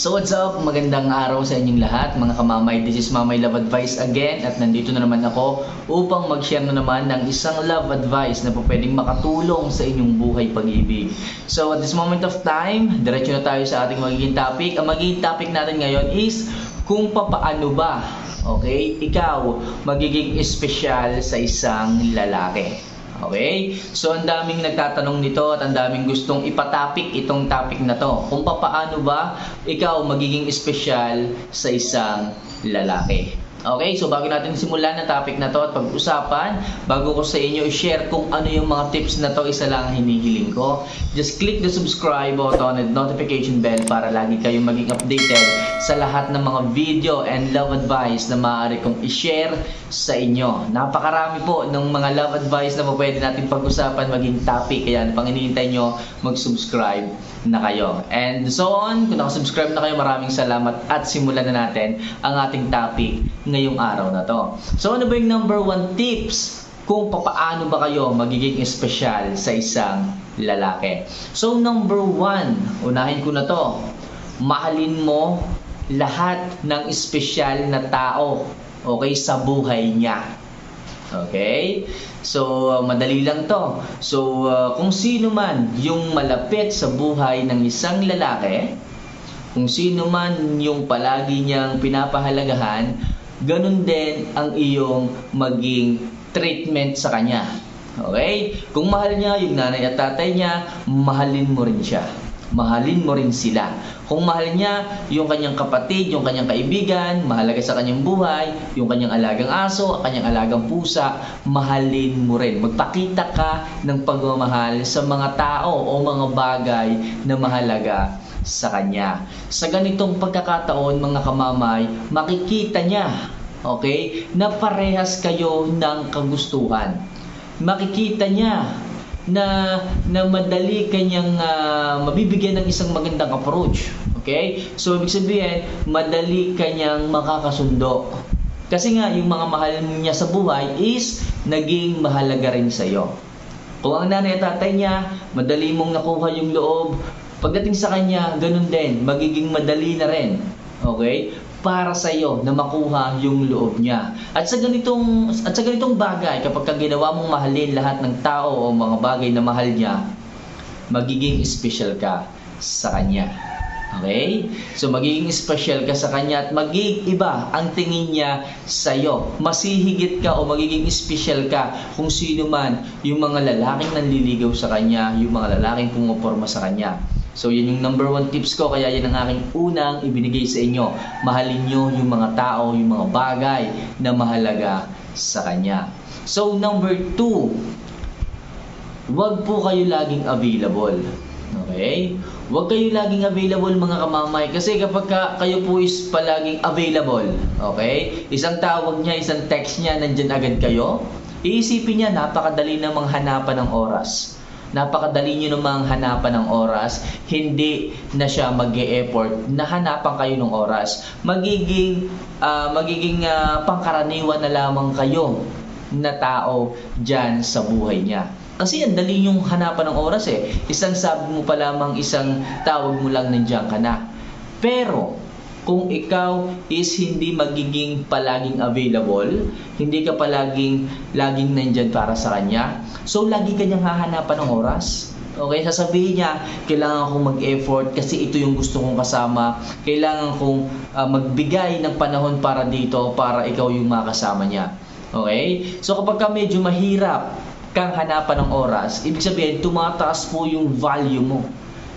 So what's up? Magandang araw sa inyong lahat mga kamamay. This is Mamay Love Advice again at nandito na naman ako upang mag-share na naman ng isang love advice na po pwedeng makatulong sa inyong buhay pag-ibig. So at this moment of time, diretso na tayo sa ating magiging topic. Ang magiging topic natin ngayon is kung papaano ba okay, ikaw magiging espesyal sa isang lalaki. Okay? So, ang daming nagtatanong nito at ang daming gustong ipatapik itong topic na to. Kung papaano ba ikaw magiging espesyal sa isang lalaki. Okay, so bago natin simulan ang topic na to at pag-usapan, bago ko sa inyo i-share kung ano yung mga tips na to, isa lang ang hinihiling ko. Just click the subscribe button and notification bell para lagi kayong maging updated sa lahat ng mga video and love advice na maaari kong i-share sa inyo. Napakarami po ng mga love advice na pwede natin pag-usapan maging topic. Kaya pang hinihintay nyo, mag-subscribe na kayo. And so on, kung nakasubscribe na kayo, maraming salamat at simulan na natin ang ating topic ngayong araw na to. So ano ba yung number one tips kung papaano ba kayo magiging espesyal sa isang lalaki? So number one, unahin ko na to, mahalin mo lahat ng espesyal na tao okay sa buhay niya. Okay? So, uh, madali lang to. So, uh, kung sino man yung malapit sa buhay ng isang lalaki, kung sino man yung palagi niyang pinapahalagahan, ganun din ang iyong maging treatment sa kanya. Okay? Kung mahal niya yung nanay at tatay niya, mahalin mo rin siya. Mahalin mo rin sila. Kung mahal niya yung kanyang kapatid, yung kanyang kaibigan, mahalaga sa kanyang buhay, yung kanyang alagang aso, kanyang alagang pusa, mahalin mo rin. Magpakita ka ng pagmamahal sa mga tao o mga bagay na mahalaga sa kanya. Sa ganitong pagkakataon, mga kamamay, makikita niya, okay, na parehas kayo ng kagustuhan. Makikita niya na na madali kanyang uh, mabibigyan ng isang magandang approach. Okay? So ibig sabihin, madali kanyang makakasundo. Kasi nga yung mga mahal niya sa buhay is naging mahalaga rin sa iyo. Kung ang nanay at tatay niya, madali mong nakuha yung loob, pagdating sa kanya, ganun din, magiging madali na rin. Okay? Para sa iyo na makuha yung loob niya. At sa ganitong at sa ganitong bagay, kapag ka ginawa mong mahalin lahat ng tao o mga bagay na mahal niya, magiging special ka sa kanya. Okay? So magiging special ka sa kanya at magiging iba ang tingin niya sa iyo. Masihigit ka o magiging special ka kung sino man yung mga lalaking nanliligaw sa kanya, yung mga lalaking pumoporma sa kanya. So, yun yung number one tips ko. Kaya yan ang aking unang ibinigay sa inyo. Mahalin nyo yung mga tao, yung mga bagay na mahalaga sa Kanya. So, number two, huwag po kayo laging available. Okay? Huwag kayo laging available mga kamamay kasi kapag ka, kayo po is palaging available, okay? Isang tawag niya, isang text niya, nandyan agad kayo. Iisipin niya, napakadali namang hanapan ng oras napakadali nyo namang hanapan ng oras, hindi na siya mag effort na hanapan kayo ng oras. Magiging, uh, magiging uh, pangkaraniwan na lamang kayo na tao dyan sa buhay niya. Kasi ang dali yung hanapan ng oras eh. Isang sabi mo pa lamang, isang tawag mo lang nandiyan ka na. Pero, kung ikaw is hindi magiging palaging available, hindi ka palaging laging nandyan para sa kanya, so lagi kanyang hahanapan ng oras. Okay, sasabihin niya, kailangan kong mag-effort kasi ito yung gusto kong kasama. Kailangan kong uh, magbigay ng panahon para dito para ikaw yung makasama niya. Okay? So kapag ka medyo mahirap kang hanapan ng oras, ibig sabihin tumataas po yung value mo.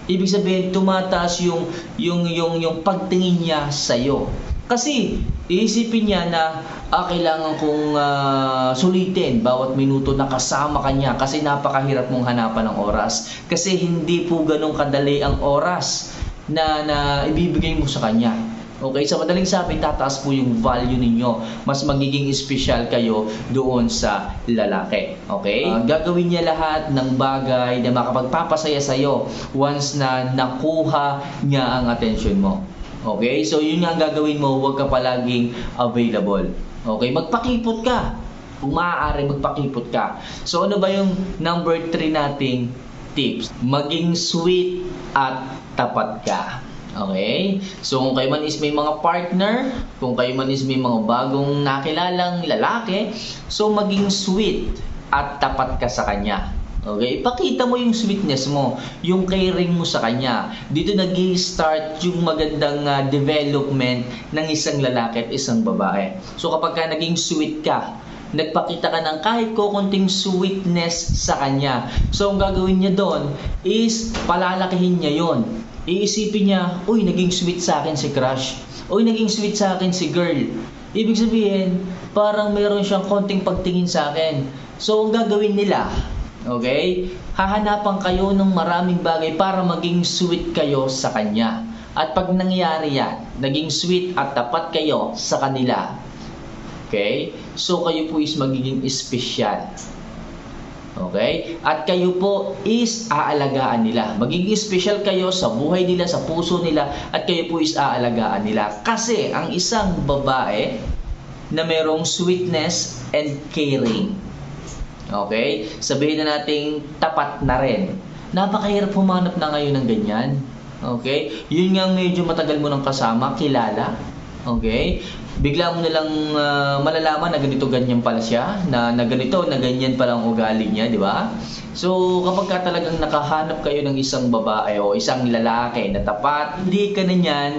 Ibig sabihin tumataas yung yung yung yung pagtingin niya sa iyo. Kasi iisipin niya na ah, kailangan kong uh, sulitin bawat minuto na kasama kanya kasi napakahirap mong hanapan ng oras. Kasi hindi po ganun kadali ang oras na, na ibibigay mo sa kanya. Okay, sa madaling sabi, tataas po yung value ninyo. Mas magiging special kayo doon sa lalaki. Okay? Uh, gagawin niya lahat ng bagay na makapagpapasaya sa iyo once na nakuha niya ang attention mo. Okay? So, yun nga ang gagawin mo, huwag ka palaging available. Okay? Magpakipot ka. Kung maaari, magpakipot ka. So, ano ba yung number 3 nating tips? Maging sweet at tapat ka. Okay? So kung kayo man is may mga partner, kung kayo man is may mga bagong nakilalang lalaki, so maging sweet at tapat ka sa kanya. Okay? Ipakita mo yung sweetness mo, yung caring mo sa kanya. Dito nag start yung magandang ah, development ng isang lalaki at isang babae. So kapag ka naging sweet ka, nagpakita ka ng kahit kukunting sweetness sa kanya. So ang gagawin niya doon is palalakihin niya yon. Iisipin niya, uy, naging sweet sa akin si crush. Uy, naging sweet sa akin si girl. Ibig sabihin, parang meron siyang konting pagtingin sa akin. So ang gagawin nila, Okay? Hahanapan kayo ng maraming bagay para maging sweet kayo sa kanya. At pag nangyari yan, naging sweet at tapat kayo sa kanila. Okay? So kayo po is magiging espesyal. Okay? At kayo po is aalagaan nila. Magiging special kayo sa buhay nila, sa puso nila, at kayo po is aalagaan nila. Kasi ang isang babae na merong sweetness and caring. Okay? Sabihin na nating tapat na rin. Napakahirap humanap na ngayon ng ganyan. Okay? Yun nga medyo matagal mo nang kasama, kilala. Okay? Bigla mo nalang ah, malalaman na ganito ganyan pala siya, na, na ganito, na ganyan pala ang ugali niya, di ba? So, kapag ka talagang nakahanap kayo ng isang babae o isang lalaki na tapat, hindi ka na niyan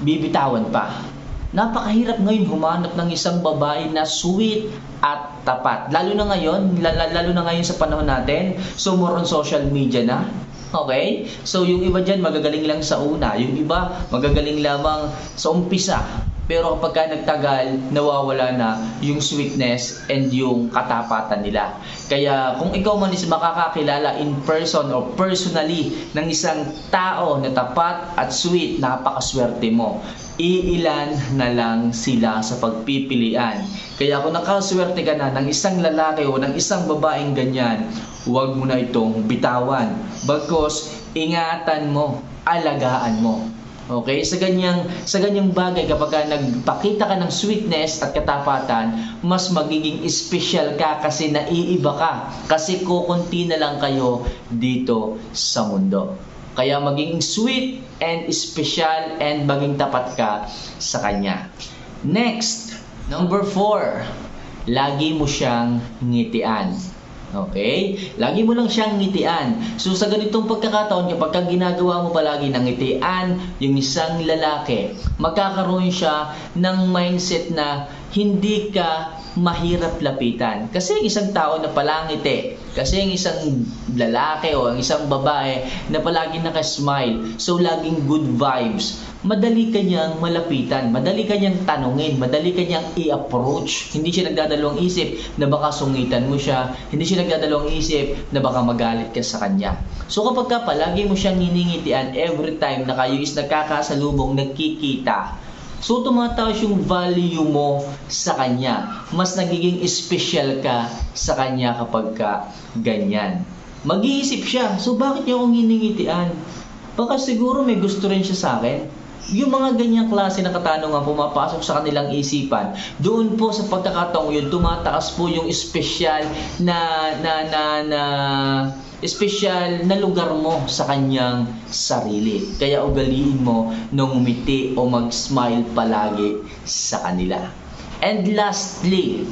bibitawan pa. Napakahirap ngayon humanap ng isang babae na sweet at tapat. Lalo na ngayon, lalo, na ngayon sa panahon natin, so more on social media na. Okay? So yung iba dyan magagaling lang sa una, yung iba magagaling lamang sa umpisa. Pero kapag ka nagtagal, nawawala na yung sweetness and yung katapatan nila. Kaya kung ikaw man is makakakilala in person or personally ng isang tao na tapat at sweet, napakaswerte mo. Iilan na lang sila sa pagpipilian. Kaya kung nakaswerte ka na ng isang lalaki o ng isang babaeng ganyan, huwag mo na itong bitawan. Bagkos, ingatan mo, alagaan mo. Okay? Sa ganyang sa ganyang bagay kapag ka nagpakita ka ng sweetness at katapatan, mas magiging special ka kasi naiiba ka. Kasi kukunti na lang kayo dito sa mundo. Kaya maging sweet and special and maging tapat ka sa kanya. Next, number four, lagi mo siyang ngitian. Okay? Lagi mo lang siyang ngitian. So sa ganitong pagkakataon, kapag ka ginagawa mo palagi ng ngitian yung isang lalaki, magkakaroon siya ng mindset na hindi ka mahirap lapitan. Kasi ang isang tao na palangiti, kasi ang isang lalaki o ang isang babae na palagi nakasmile, so laging good vibes, madali kanyang malapitan, madali kanyang tanungin, madali kanyang i-approach. Hindi siya nagdadalawang isip na baka sungitan mo siya, hindi siya nagdadalawang isip na baka magalit ka sa kanya. So kapag ka palagi mo siyang niningitian every time na kayo is nagkakasalubong, nagkikita, So tumataas yung value mo sa kanya. Mas nagiging special ka sa kanya kapag ka ganyan. Mag-iisip siya, so bakit niya akong hiningitian? Baka siguro may gusto rin siya sa akin. Yung mga ganyang klase na katanungan pumapasok sa kanilang isipan, doon po sa pagkakataong yun, tumataas po yung special na, na, na, na, espesyal na lugar mo sa kanyang sarili. Kaya ugaliin mo nung umiti o mag-smile palagi sa kanila. And lastly,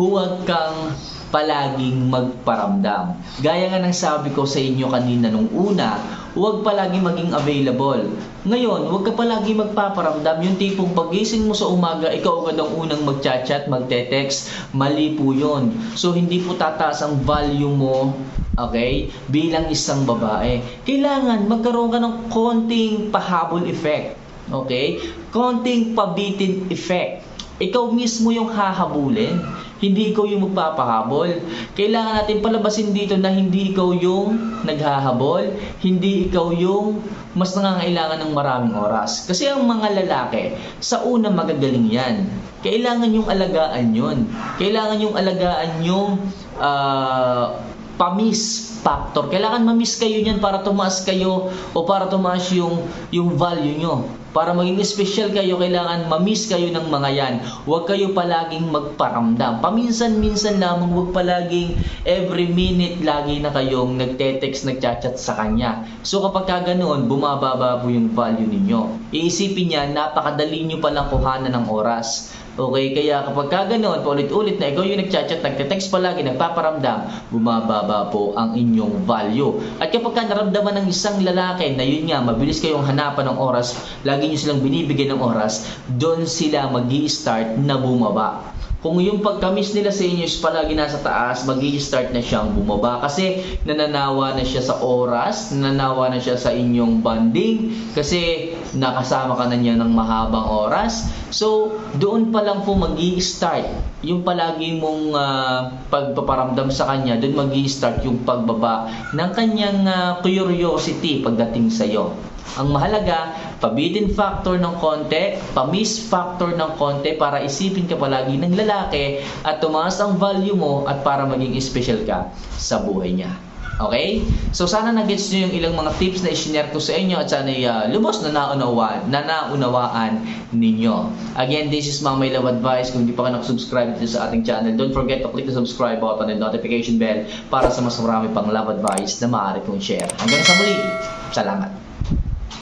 huwag kang palaging magparamdam. Gaya nga ng sabi ko sa inyo kanina nung una, huwag palagi maging available. Ngayon, huwag ka palagi magpaparamdam. Yung tipong pagising mo sa umaga, ikaw agad ang unang magchat-chat, magte-text. Mali po yun. So, hindi po tataas ang value mo okay, bilang isang babae. Kailangan magkaroon ka ng konting pahabol effect. Okay? Konting pabitin effect. Ikaw mismo yung hahabulin. Hindi ikaw yung magpapahabol. Kailangan natin palabasin dito na hindi ikaw yung naghahabol. Hindi ikaw yung mas nangangailangan ng maraming oras. Kasi ang mga lalaki, sa una magagaling yan. Kailangan yung alagaan yun. Kailangan yung alagaan yung uh, pamis factor. Kailangan mamiss kayo niyan para tumaas kayo o para tumaas yung, yung value nyo. Para maging special kayo, kailangan mamiss kayo ng mga yan. Huwag kayo palaging magparamdam. Paminsan-minsan lamang, huwag palaging every minute lagi na kayong nagte-text, nagchat-chat sa kanya. So kapag ka ganoon, bumababa po yung value ninyo. Iisipin niya, napakadali nyo palang kuhanan ng oras. Okay, kaya kapag ka paulit-ulit na ikaw yung nagchat-chat, nagte-text palagi, nagpaparamdam, bumababa po ang inyong value. At kapag ka naramdaman ng isang lalaki na yun nga, mabilis kayong hanapan ng oras, lagi nyo silang binibigyan ng oras, doon sila mag start na bumaba. Kung yung pagkamis nila sa inyo is palagi nasa taas, mag start na siyang bumaba kasi nananawa na siya sa oras, nananawa na siya sa inyong bonding kasi nakasama ka na niya ng mahabang oras. So, doon pa lang po mag start yung palagi mong ah, pagpaparamdam sa kanya, doon mag start yung pagbaba ng kanyang ah, curiosity pagdating sa iyo. Ang mahalaga, pabidin factor ng konti, pamis factor ng konti para isipin ka palagi ng lalaki at tumaas ang value mo at para maging special ka sa buhay niya. Okay? So sana nag-gets nyo yung ilang mga tips na i-share ko sa inyo at sana uh, lubos na naunawaan, na naunawaan ninyo. Again, this is Mamay Love Advice. Kung hindi pa ka nakasubscribe dito sa ating channel, don't forget to click the subscribe button and notification bell para sa mas marami pang love advice na maaari kong share. Hanggang sa muli, salamat!